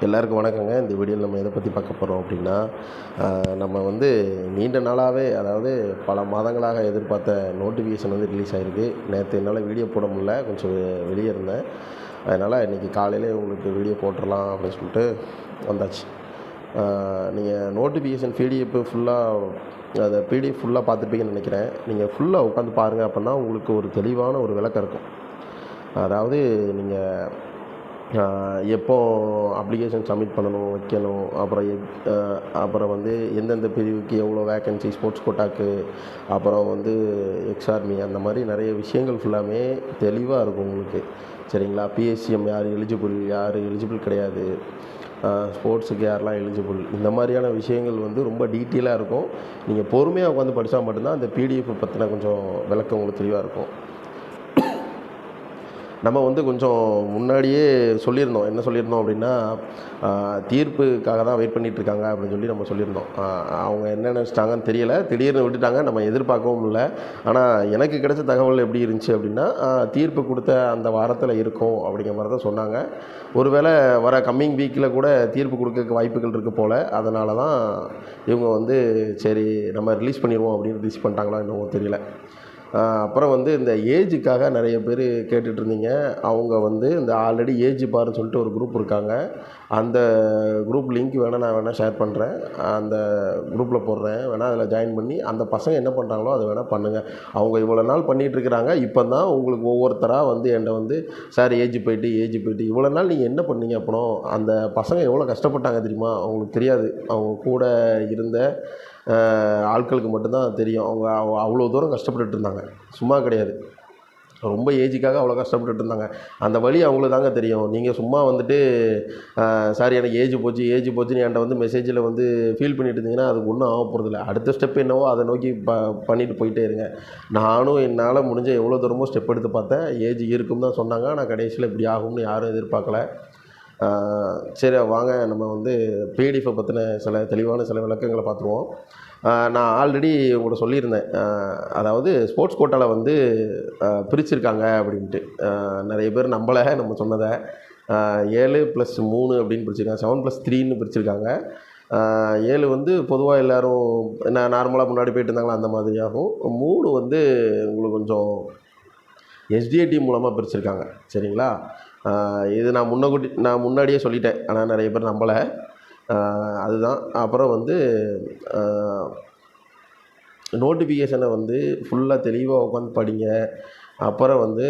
எல்லாருக்கும் வணக்கங்க. இந்த வீடியோவில் நம்ம எதை பற்றி பார்க்க போகிறோம் அப்படின்னா நம்ம வந்து நீண்ட நாளாகவே அதாவது பல மாதங்களாக எதிர்பார்த்த நோட்டிஃபிகேஷன் வந்து ரிலீஸ் ஆகிருக்கு நேற்று என்னால் வீடியோ போட முடியல. கொஞ்சம் வெளியே இருந்தேன். அதனால் இன்றைக்கி காலையிலே உங்களுக்கு வீடியோ போட்டுடலாம் அப்படின்னு சொல்லிட்டு வந்தாச்சு. நீங்கள் நோட்டிஃபிகேஷன் பிடிஎஃப் ஃபுல்லாக அதை பிடிஎஃப் ஃபுல்லாக பார்த்துருப்பீங்கன்னு நினைக்கிறேன். நீங்கள் ஃபுல்லாக உட்காந்து பாருங்கள் அப்படின்னா உங்களுக்கு ஒரு தெளிவான ஒரு விளக்கம் இருக்கும். அதாவது நீங்கள் எப்போ அப்ளிகேஷன் சப்மிட் பண்ணணும் வைக்கணும் அப்புறம் எக்- அப்புறம் வந்து எந்தெந்த பிரிவுக்கு எவ்வளோ வேக்கன்சி ஸ்போர்ட்ஸ் கோட்டாக்கு அப்புறம் வந்து எக்ஸ்ஆர்மி அந்த மாதிரி நிறைய விஷயங்கள் ஃபுல்லாமே தெளிவாக இருக்கும் உங்களுக்கு. சரிங்களா? பிஎஸ்சிஎம் யார் எலிஜிபிள் யார் எலிஜிபிள் கிடையாது. ஸ்போர்ட்ஸுக்கு யாரெல்லாம் எலிஜிபிள் இந்த மாதிரியான விஷயங்கள் வந்து ரொம்ப டீட்டெயிலாக இருக்கும். நீங்கள் பொறுமையாக உட்காந்து படித்தா மட்டும்தான் அந்த பிடிஎஃப் பற்றின கொஞ்சம் விளக்கம் உங்களுக்கு தெளிவாக இருக்கும். நம்ம வந்து கொஞ்சம் முன்னாடியே சொல்லியிருந்தோம். என்ன சொல்லியிருந்தோம் அப்படின்னா தீர்ப்புக்காக தான் வெயிட் பண்ணிகிட்ருக்காங்க இருக்காங்க அப்படின்னு சொல்லி நம்ம சொல்லியிருந்தோம். அவங்க என்ன நினச்சிட்டாங்கன்னு தெரியல. திடீர்னு விட்டுட்டாங்க. நம்ம எதிர்பார்க்கவும் இல்லை. ஆனால் எனக்கு கிடைச்ச தகவல் எப்படி இருந்துச்சு அப்படின்னா தீர்ப்பு கொடுத்த அந்த வாரத்தில் இருக்கும் அப்படிங்கிற மாதிரி தான் சொன்னாங்க. ஒருவேளை வர கம்மிங் வீக்கில் கூட தீர்ப்பு கொடுக்க வாய்ப்புகள் இருக்குது போல். அதனால தான் இவங்க வந்து சரி நம்ம ரிலீஸ் பண்ணிடுவோம் அப்படின்னு ரிலீஸ் பண்ணிட்டாங்களா என்னவோ தெரியல. அப்புறம் வந்து இந்த ஏஜுக்காக நிறைய பேர் கேட்டுட்ருந்தீங்க. அவங்க வந்து இந்த ஆல்ரெடி ஏஜ் பாருன்னு சொல்லிட்டு ஒரு குரூப் இருக்காங்க. அந்த குரூப் லிங்க் வேணால் நான் வேணால் ஷேர் பண்ணுறேன் அந்த குரூப்பில் போடுறேன். வேணால் அதில் ஜாயின் பண்ணி அந்த பசங்க என்ன பண்ணுறாங்களோ அதை வேணால் பண்ணுங்கள் அவங்க இவ்வளோ நாள் பண்ணிகிட்ருக்குறாங்க இப்போ தான் உங்களுக்கு ஒவ்வொருத்தராக வந்து என்கிட்ட வந்து சார் ஏஜ் போயிட்டு ஏஜ் போயிட்டு இவ்வளோ நாள் நீங்கள் என்ன பண்ணீங்க? அப்புறம் அந்த பசங்க எவ்வளோ கஷ்டப்பட்டாங்க தெரியுமா? அவங்களுக்கு தெரியாது. அவங்க கூட இருந்த ஆட்களுக்கு மட்டும்தான் தெரியும். அவங்க அவ்வளோ தூரம் கஷ்டப்பட்டுட்டு இருந்தாங்க. சும்மா கிடையாது. ரொம்ப ஏஜுக்காக அவ்வளோ கஷ்டப்பட்டுட்டு இருந்தாங்க. அந்த வழி அவங்களுக்கு தாங்க தெரியும். நீங்கள் சும்மா வந்துட்டு சார் எனக்கு ஏஜ் போச்சு ஏஜ் போச்சுன்னு என்கிட்ட வந்து மெசேஜில் வந்து ஃபீல் பண்ணிட்டு இருந்தீங்கன்னா அதுக்கு ஒன்றும் ஆக போகிறதில்ல அடுத்த ஸ்டெப் என்னவோ அதை நோக்கி ப பண்ணிட்டு போயிட்டே இருங்க. நானும் என்னால் முடிஞ்ச எவ்வளோ தூரமோ ஸ்டெப் எடுத்து பார்த்தேன். ஏஜ் இருக்கும் தான் சொன்னாங்க. ஆனால் கடைசியில் இப்படி ஆகும்னு யாரும் எதிர்பார்க்கல. சரி வாங்க நம்ம வந்து பிடிஎஃப்பை பற்றின சில தெளிவான சில விளக்கங்களை பார்த்துருவோம். நான் ஆல்ரெடி உங்கள்கிட்ட சொல்லியிருந்தேன். அதாவது ஸ்போர்ட்ஸ் கோட்டாவில் வந்து பிரிச்சிருக்காங்க அப்படின்ட்டு. நிறைய பேர் நம்மளை நம்ம சொன்னதை. ஏழு ப்ளஸ் மூணு அப்படின்னு பிரிச்சிருக்காங்க. செவன் ப்ளஸ் த்ரீன்னு பிரிச்சிருக்காங்க. ஏழு வந்து பொதுவாக எல்லோரும் நான் நார்மலாக முன்னாடி போயிட்டு இருந்தாங்களோ? அந்த மாதிரியாகும். மூணு வந்து உங்களுக்கு கொஞ்சம் எஸ்டிஏடி மூலமாக பிரிச்சுருக்காங்க. சரிங்களா? இது நான் முன்னக்கூட்டி நான் முன்னாடியே சொல்லிட்டேன். ஆனால் நிறைய பேர் நம்பலை. அதுதான். அப்புறம் வந்து நோட்டிஃபிகேஷனை வந்து ஃபுல்லாக தெளிவாக உட்காந்து படிங்க. அப்புறம் வந்து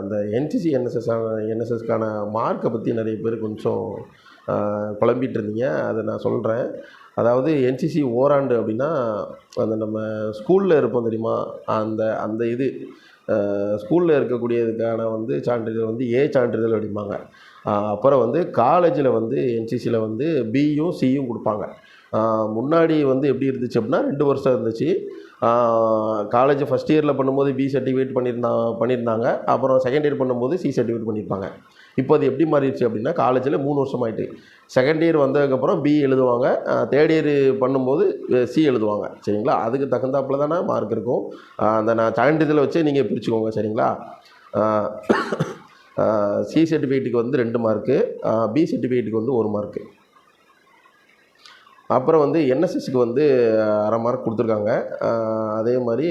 அந்த என்சிசி என்எஸ்எஸ் என்எஸ்எஸ்க்கான மார்க்கை பற்றி நிறைய பேர் கொஞ்சம் குழம்பிகிட்டு இருந்தீங்க. அதை நான் சொல்கிறேன் அதாவது என்சிசி ஓராண்டு அப்படின்னா அந்த நம்ம ஸ்கூலில் இருப்போம் தெரியுமா? அந்த அந்த இது ஸ்கூலில் இருக்கக்கூடியதுக்கான வந்து சான்றிதழ் வந்து ஏ சான்றிதழ் அப்படிம்பாங்க. அப்புறம் வந்து காலேஜில் வந்து என்சிசியில் வந்து பியும் சியும் கொடுப்பாங்க. முன்னாடி வந்து எப்படி இருந்துச்சு அப்படின்னா ரெண்டு வருஷம் இருந்துச்சு. காலேஜ் ஃபஸ்ட் இயரில் பண்ணும்போது பி சர்டிஃபிகேட் பண்ணியிருந்தா பண்ணியிருந்தாங்க அப்புறம் செகண்ட் இயர் பண்ணும்போது சி சர்டிஃபிகேட் பண்ணியிருப்பாங்க இப்போ அது எப்படி மாறிடுச்சு அப்படின்னா காலேஜில் மூணு வருஷம் ஆயிட்டு செகண்ட் இயர் வந்ததுக்கப்புறம் பி எழுதுவாங்க. தேர்ட் இயர் பண்ணும்போது சி எழுதுவாங்க. சரிங்களா? அதுக்கு தகுந்தாப்புல தானே மார்க் இருக்கும். அந்த நான் சான்றிதழை வச்சே நீங்கள் பிரிச்சுக்கோங்க. சரிங்களா? சி சர்டிஃபிகேட்டுக்கு வந்து ரெண்டு மார்க்கு பி சர்டிஃபிகேட்டுக்கு வந்து ஒரு மார்க்கு அப்புறம் வந்து என்எஸ்எஸ்க்கு வந்து அரை மார்க் கொடுத்துருக்காங்க. அதே மாதிரி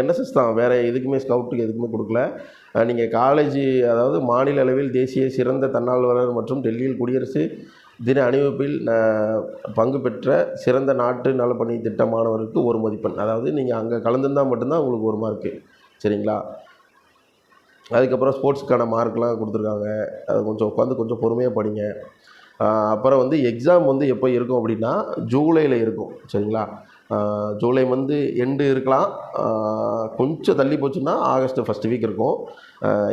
என்எஸ்எஸ் தான். வேறு எதுக்குமே ஸ்கவுட்டுக்கு எதுக்குமே கொடுக்கல. நீங்கள் காலேஜ் அதாவது மாநில அளவில் தேசிய சிறந்த தன்னார்வலர் மற்றும் டெல்லியில் குடியரசு தின அணிவகுப்பில் பங்கு பெற்ற சிறந்த நாட்டு நலப்பணி திட்ட மாணவருக்கு ஒரு மதிப்பெண். அதாவது நீங்கள் அங்கே கலந்துருந்தால் மட்டும்தான் உங்களுக்கு ஒரு மார்க்கு சரிங்களா? அதுக்கப்புறம் ஸ்போர்ட்ஸ்க்கான மார்க்லாம் கொடுத்துருக்காங்க. அது கொஞ்சம் உட்காந்து கொஞ்சம் பொறுமையாக படிங்க. அப்புறம் வந்து எக்ஸாம் வந்து எப்போ இருக்கும் அப்படின்னா ஜூலையில் இருக்கும். சரிங்களா? ஜூலை வந்து எண்டு இருக்கலாம். கொஞ்சம் தள்ளி போச்சுன்னா ஆகஸ்ட் ஃபஸ்ட் வீக் இருக்கும்.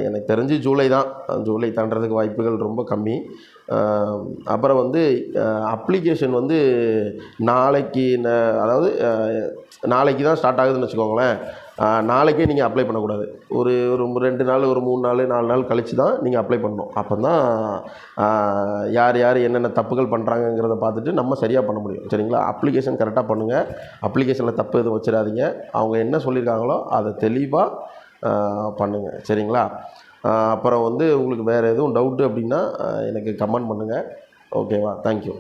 எனக்கு தெரிஞ்சு ஜூலை தான். ஜூலை தாண்டறதுக்கு வாய்ப்புகள் ரொம்ப கம்மி. அப்புறம் வந்து அப்ளிகேஷன் வந்து நாளைக்கு ந- அதாவது நாளைக்கு தான் ஸ்டார்ட் ஆகுதுன்னு வச்சுக்கோங்களேன். நாளைக்கே நீங்கள் அப்ளை பண்ணக்கூடாது. ஒரு ஒரு ரெண்டு நாள் ஒரு மூணு நாள் நாலு நாள் கழித்து தான் நீங்கள் அப்ளை பண்ணணும். அப்போ தான் யார் யார் என்னென்ன தப்புகள் பண்ணுறாங்கங்கிறத பார்த்துட்டு நம்ம சரியாக பண்ண முடியும். சரிங்களா? அப்ளிகேஷன் கரெக்டாக பண்ணுங்கள் அப்ளிகேஷனில் தப்பு எதுவும் வச்சிடாதீங்க. அவங்க என்ன சொல்லியிருக்காங்களோ அதை தெளிவாக பண்ணுங்கள் சரிங்களா? அப்புறம் வந்து உங்களுக்கு வேறு எதுவும் டவுட்டு அப்படின்னா எனக்கு கமெண்ட் பண்ணுங்கள் ஓகேவா தேங்க்யூ